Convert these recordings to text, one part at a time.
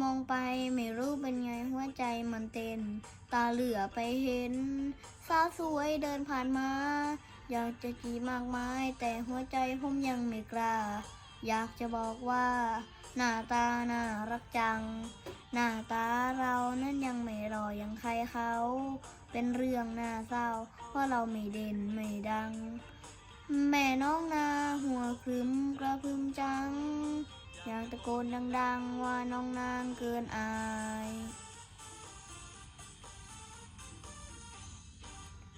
มองไปไม่รู้เป็นไงหัวใจมันเต้น ตาเหลือไปเห็น สาวสวยเดินผ่านมา อยากจะจีมากมาย แต่หัวใจผมยังไม่กล้า อยากจะบอกว่า หน้าตาน่ารักจัง หน้าตาเรานั้นยังไม่รออย่างใครเขา เป็นเรื่องน่าเศร้าเพราะเราไม่เด่นไม่ดัง แม่น้องนาหัวครึมกระพึมจัง อยากตะโกนดังๆ ว่าน้องนางเกินอาย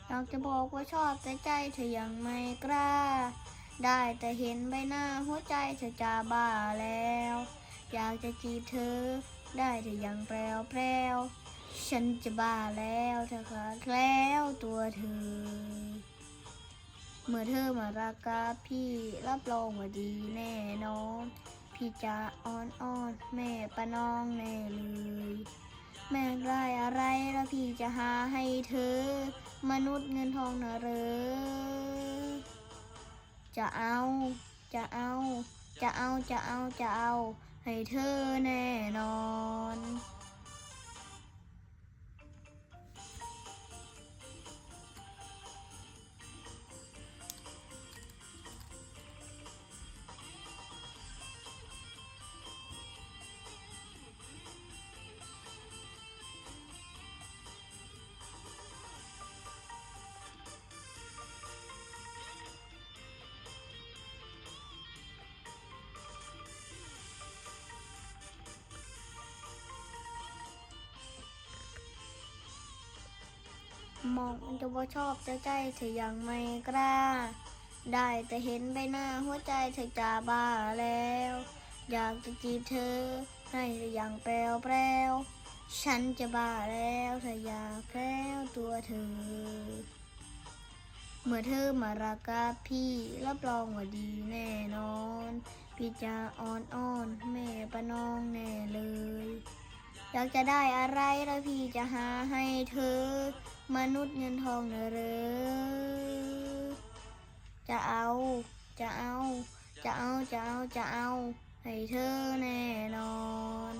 อยากจะบอกว่าชอบแต่ใจเธอยังไม่กล้า ได้แต่เห็นใบหน้าหัวใจเธอจะบ้าแล้ว อยากจะจีบเธอ ได้แต่ยังแปรวแปรวฉันจะบ้าแล้วเธอขาดแล้วตัวเธอ เมื่อเธอมารักกับพี่รับรองว่าดีแน่นอน พี่จะอ้อนอ้อนแม่ประนองแน่เลย แม่ได้อะไรแล้วพี่จะหาให้เธอ มนุษย์เงินทองนะเหรอจะเอา จะเอา จะเอา จะเอา จะเอา ให้เธอแน่นอน มองมันจะว่าชอบแต่ใจเธอยังไม่กล้า ได้แต่เห็นใบหน้าหัวใจเธอจะบ้าแล้ว อยากจะจีบเธอ ให้เธออย่างแปลวแปลวฉันจะบ้าแล้วเธออยากแพ้วตัวเธอ เมื่อเธอมารักกับพี่รับรองว่าดีแน่นอน พี่จะอ่อนอ้อนแม่ประนองแน่เลย อยากจะได้อะไรแล้วพี่จะหาให้เธอ มนุษย์เงินทองเนอะหรอจะเอา จะเอา จะเอา จะเอา จะเอา ให้เธอแน่นอน